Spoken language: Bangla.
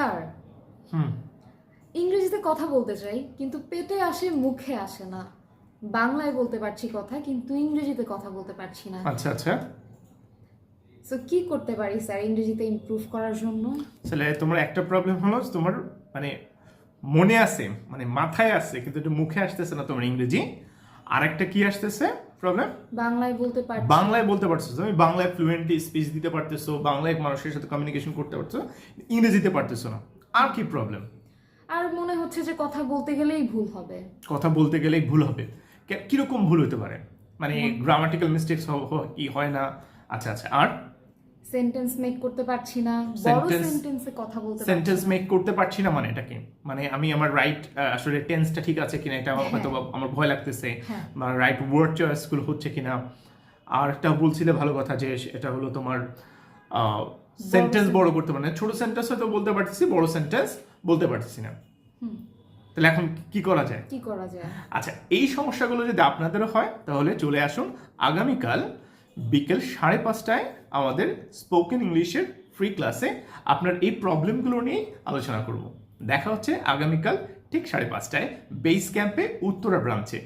স্যার হুম। ইংরেজিতে কথা বলতে চাই কিন্তু পেটে আসে মুখে আসে না। বাংলায় বলতে পারছি কথা কিন্তু ইংরেজিতে কথা বলতে পারছি না। আচ্ছা আচ্ছা। সো কি করতে পারি স্যার ইংরেজিতে ইমপ্রুভ করার জন্য? তাহলে তোমার একটা প্রবলেম হলো তোমার মানে মনে আছে মানে মাথায় আছে কিন্তু এটা মুখে আসতেছে না তোমার ইংরেজি। আর একটা কি আসতেছে? প্রবলেম? বাংলায় বলতে পারছি। বাংলায় বলতে পারছ তুমি বাংলায় ফ্লুয়েন্টলি স্পিচ দিতে পারতেছো বাংলায় মানুষের সাথে কমিউনিকেশন করতে পারছ ইংরেজিতে পারতেছো না। আর কি প্রবলেম আর মনে হচ্ছে যে কথা বলতে গেলেই ভুল হবে। কথা বলতে গেলেই ভুল হবে। কে- কীরকম ভুল হতে পারে? মানে গ্রামাটিক্যাল মিস্টেকস কি হয় না। আচ্ছা আচ্ছা আর? সেন্টেন্স মেক করতে পারছি না বড় সেন্টেন্সে কথা বলতে সেন্টেন্স মেক করতে পারছি না মানে এটা কি? মানে আমি আমার রাইট আসলে টেন্সটা ঠিক আছে কিনা এটা হয়তো আমার ভয় লাগতেছে। হ্যাঁ। বা রাইট ওয়ার্ড চয়েসগুলো হচ্ছে কিনা। আর একটা বলছিলে ভালো কথা যে এটা হলো তোমার সেন্টেন্স বড় করতে পারে না। ছোট সেন্টেন্স হয়তো বলতে পারতেছি বড় সেন্টেন্স বলতে পারতেছি না। তাহলে এখন কি করা যায়? কি করা যায়? আচ্ছা এই সমস্যাগুলো যদি আপনাদেরও হয় তাহলে চলে আসুন আগামীকাল বিকেল সাড়ে পাঁচটায় আমাদের স্পোকেন ইংলিশের ফ্রি ক্লাসে আপনার এই প্রবলেমগুলো নিয়ে আলোচনা করব। দেখা হচ্ছে আগামীকাল ঠিক সাড়ে পাঁচটায়। বেস ক্যাম্পে উত্তরা ব্রাঞ্চে